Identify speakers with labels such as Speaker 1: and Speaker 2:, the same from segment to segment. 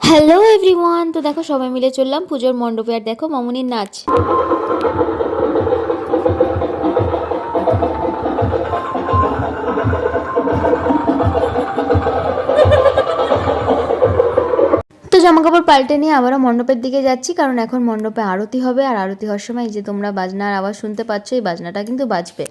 Speaker 1: Hello everyone তো দেখো, সবাই মিলে চললাম পুজোর মণ্ডপে। আর দেখো, মামুনির নাচ। জামা কাপড় পাল্টে নিয়ে আবারও মণ্ডপের দিকে যাচ্ছি, কারণ এখন মণ্ডপে আরতি হবে। আর আরতি হওয়ার সময় যে তোমরা বাজনার আওয়াজ শুনতে পাচ্ছ, এই বাজনাটা কিন্তু বাজবে।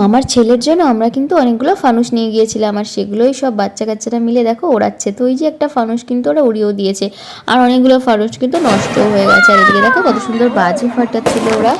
Speaker 1: মামার ছেলের জন্য আমরা কিন্তু অনেকগুলো ফানুস নিয়ে গিয়েছিলাম আর সেগুলোই সব বাচ্চা কাচ্চারা মিলে দেখো ওড়াচ্ছে। তো ওই যে একটা ফানুস কিন্তু ওরা উড়িয়েও দিয়েছে। আর অনেকগুলো ফানুস কিন্তু নষ্ট হয়ে গেছে। আর এদিকে দেখো কত সুন্দর বাজি ফাটাচ্ছিল ওরা।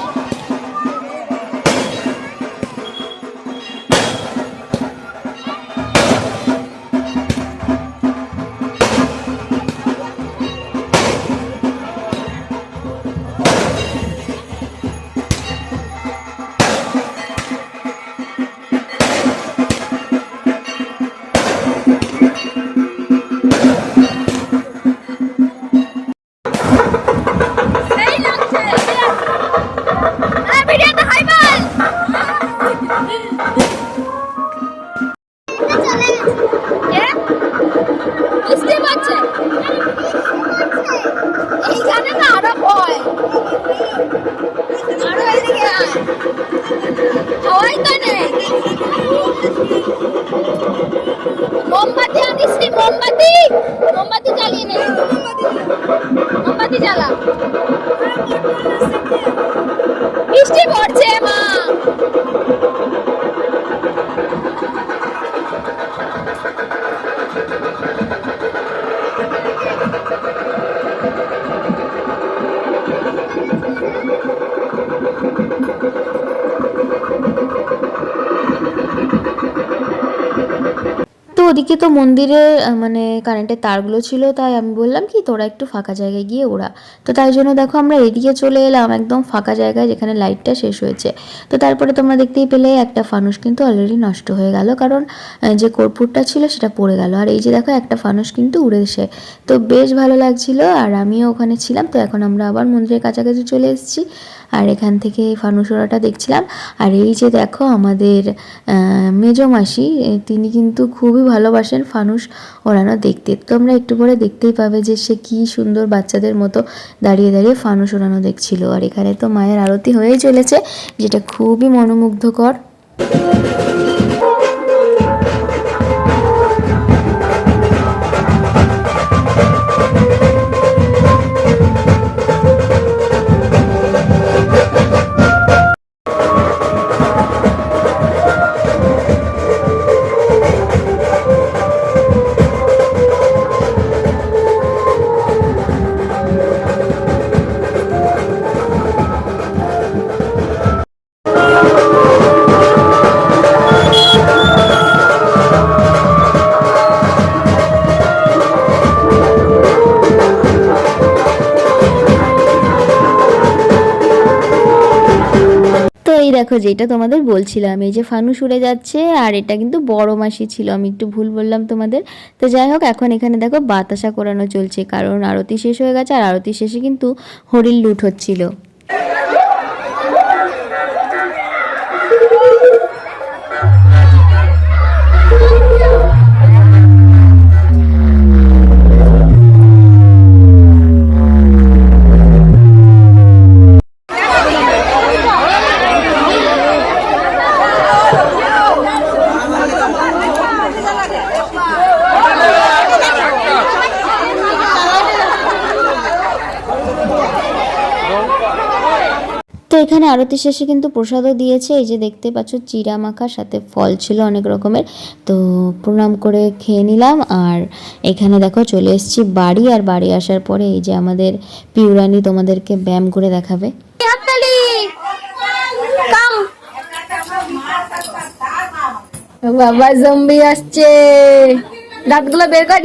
Speaker 2: পারছে না আরও ভয় আরও মোমবাতি আনিস নি মোমবাতি মোমবাতি মোমবাতি জ্বালা বৃষ্টি পড়ছে মা
Speaker 1: ওদিকে তো মন্দিরে মানে কারেন্টের তারগুলো ছিল, তাই আমি বললাম কি, তোরা একটু ফাঁকা জায়গায় গিয়ে ওরা। তো তাই জন্য দেখো আমরা এদিকে চলে এলাম, একদম ফাঁকা জায়গায় যেখানে লাইটটা শেষ হয়েছে। তো তারপরে তোমরা দেখতেই পেলে একটা ফানুস কিন্তু অলরেডি নষ্ট হয়ে গেল, কারণ যে কর্পূরটা ছিল সেটা পড়ে গেল। আর এই যে দেখো একটা ফানুস কিন্তু উড়েছে তো বেশ ভালো লাগছিল। আর আমিও ওখানে ছিলাম, তো এখন আমরা আবার মন্দিরের কাছাকাছি চলে এসেছি। আর এখান থেকে ফানুস ওড়াটা দেখছিলাম। আর এই যে দেখো আমাদের মেজো মাসি তিনি কিন্তু খুবই ভালোবাসেন ফানুস ওড়ানো দেখতে। তোমরা একটু পরে দেখতেই পাবে যে সে কি সুন্দর বাচ্চাদের মতো দাঁড়িয়ে দাঁড়িয়ে ফানুস ওড়ানো দেখছিল। আর এখানে তো মায়ের আরতি হয়েই চলেছে, যেটা খুবই মনোমুগ্ধকর। দেখো যেটা তোমাদের বলছিলাম, এই যে ফানুস উড়ে যাচ্ছে আর এটা কিন্তু বড় মাসি ছিল, আমি একটু ভুল বললাম তোমাদের। তো যাই হোক, এখন এখানে দেখো বাতাসা করানো চলছে, কারণ আরতি শেষ হয়ে গেছে আর আরতি শেষে কিন্তু হরিণ লুট হচ্ছিল। এখানে আরতি শেষে কিন্তু প্রসাদও দিয়েছে। এই যে দেখতে পাচ্ছ, চিরা মাখা, সাথে ফল ছিল অনেক রকমের। তো প্রণাম করে খেয়ে নিলাম। আর এখানে দেখো, চলে এসেছি বাড়ি। আর বাড়ি আসার পরে এই যে আমাদের পিউরানি তোমাদেরকে ব্যায়াম করে দেখাবে।
Speaker 2: বাবা জম্বি আসছে। দাঁতগুলো বের কর।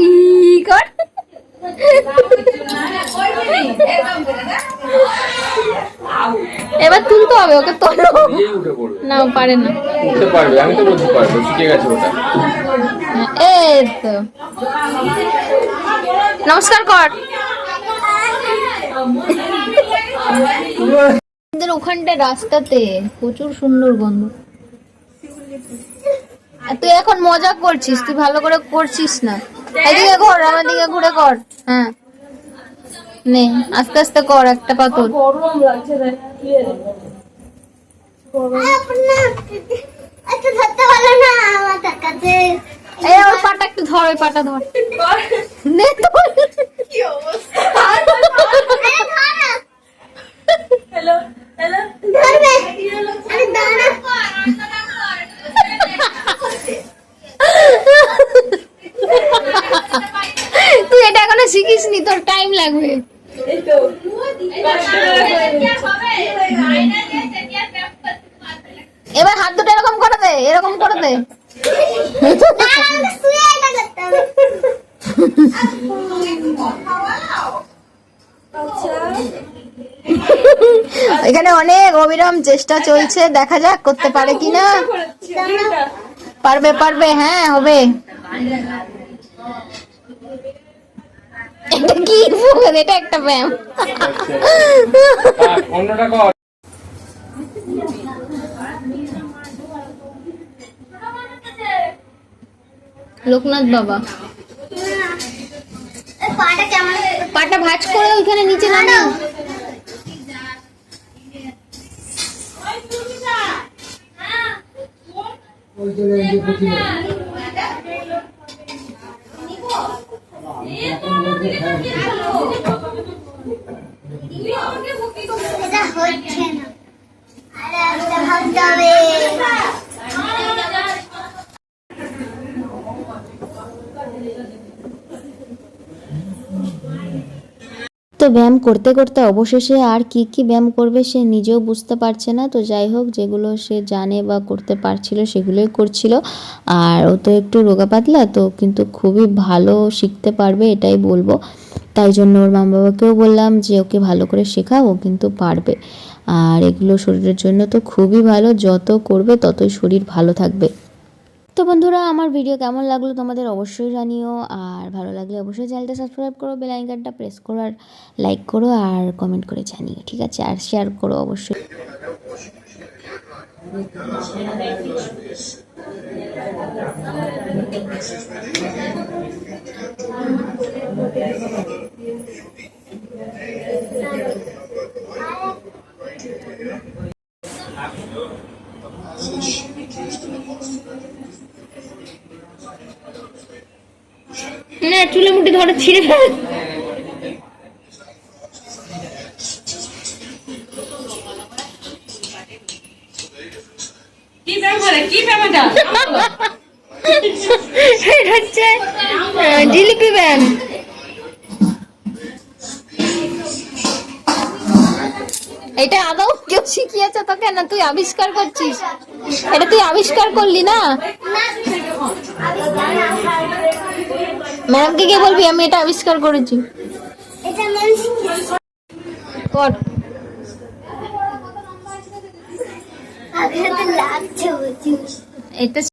Speaker 2: এবার তুলতে হবে ওকে তোলো।
Speaker 3: পড়বে।
Speaker 2: না পারে না।
Speaker 3: উঠতে পারবে আমি তো বলছি পারবে শিখে গেছে ওটা।
Speaker 2: এই তো। নমস্কার কর। ওখানটায় রাস্তাতে প্রচুর সুন্দর গন্ধ তুই এখন মজা করছিস তুই ভালো করে করছিস না। এদিকে কর আমার দিকে ঘুরে কর। হ্যাঁ। নে আস্তে আস্তে কর একটা পাথর। পাটা একটু ধর ওই পাটা ধর। নে নি তোর টাইম লাগবে। এবার হাত দুটো এরকম করে দে, এরকম করে দে। এখানে অনেক অবিরাম চেষ্টা চলছে, দেখা যাক করতে পারে কিনা। পারবে পারবে হ্যাঁ হবে। এটা কি এটা একটা ব্যায়াম।
Speaker 3: অন্যটা কর।
Speaker 2: লোকনাথ বাবা।
Speaker 4: এই পাটা কেমন
Speaker 2: পাটা ভাঁজ করে ওইখানে নিচে নামা।
Speaker 4: এটা হচ্ছে আরে আস্তে ভাবতে হবে
Speaker 1: তো ব্যায়াম করতে করতে অবশেষে আর কি কি ব্যায়াম করবে সে নিজেও বুঝতে পারছে না। তো যাই হোক, যেগুলো সে জানে বা করতে পারছিল সেগুলোই করছিল। আর ও তো একটু রোগা পাতলা, তো কিন্তু খুবই ভালো শিখতে পারবে, এটাই বলব। তাই জন্য ওর মা বাবাকেও বললাম যে, ওকে ভালো করে শেখাও ও কিন্তু পারবে। আর এগুলো শরীরের জন্য তো খুবই ভালো, যত করবে ততই শরীর ভালো থাকবে। তো বন্ধুরা, আমার ভিডিও কেমন লাগল তোমাদের অবশ্যই জানিও। আর ভালো লাগলে অবশ্যই চ্যানেলটা সাবস্ক্রাইব করো বেল আইকনটা প্রেস করো আর লাইক করো আর কমেন্ট করে জানিও, ঠিক আছে? আর শেয়ার করো অবশ্যই।
Speaker 2: না চুলে মুটি ধরে ছিঁড়ে ফেল।
Speaker 5: এটা
Speaker 2: হচ্ছে জিলিপি ব্যায়াম এটা আদৌ কেউ শিখিয়েছে তোকে না তুই আবিষ্কার করছিস? এটা তুই আবিষ্কার করলি না? ম্যাডামকে কে বলবি আমি এটা আবিষ্কার করেছি।
Speaker 4: এটা
Speaker 2: কর এটা